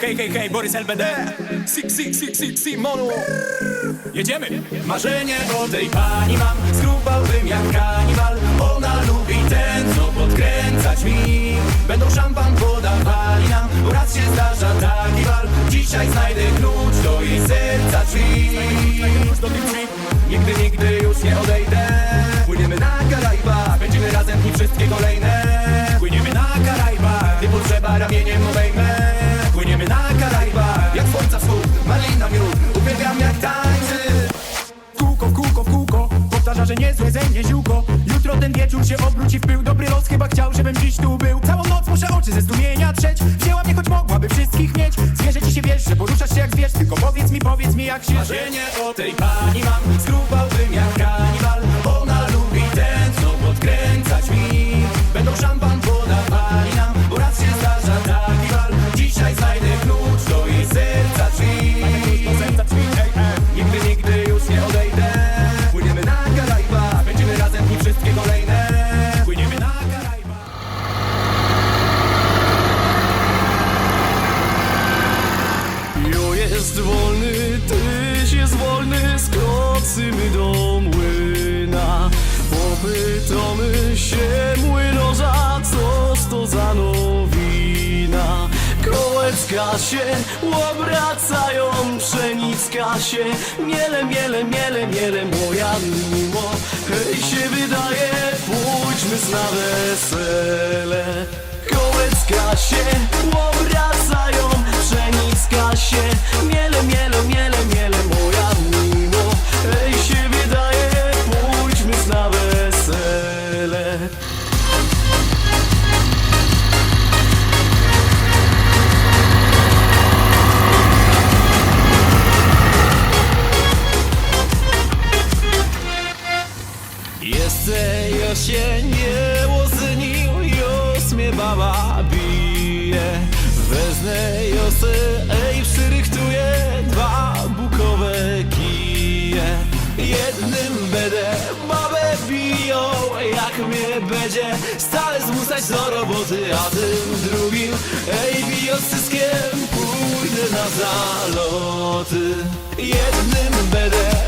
Hej, hej, hej, Borys LBD Si, si, si, si, si, monu Jedziemy. Marzenie o tej pani mam Skrupałbym jak kanibal Wieczór się obróci w pył Dobry los chyba chciał, żebym dziś tu był. Całą noc muszę oczy ze zdumienia trzeć. Wzięła mnie, choć mogłaby wszystkich mieć. Zwierzę ci się wiesz, że poruszasz się jak zwierz. Tylko powiedz mi, powiedz mi jak się Marzenie o tej pani mam. Skrupałbym jak skoczymy do młyna. Popytamy się młynarza, coż to za nowina. Kołecka się obracają, pszenicka się miele, miele, miele, miele, moja mimo. Hej się wydaje, pójdźmy na wesele. Kołecka się Jeszcze jesienie łoznił, już mnie baba bije. Wezmę josy, ej przyrychtuję dwa bukowe kije. Jednym będę babę biją, jak mnie będzie Stale zmuszać do roboty, a tym drugim Ej biją zyskiem, pójdę na zaloty. Jednym będę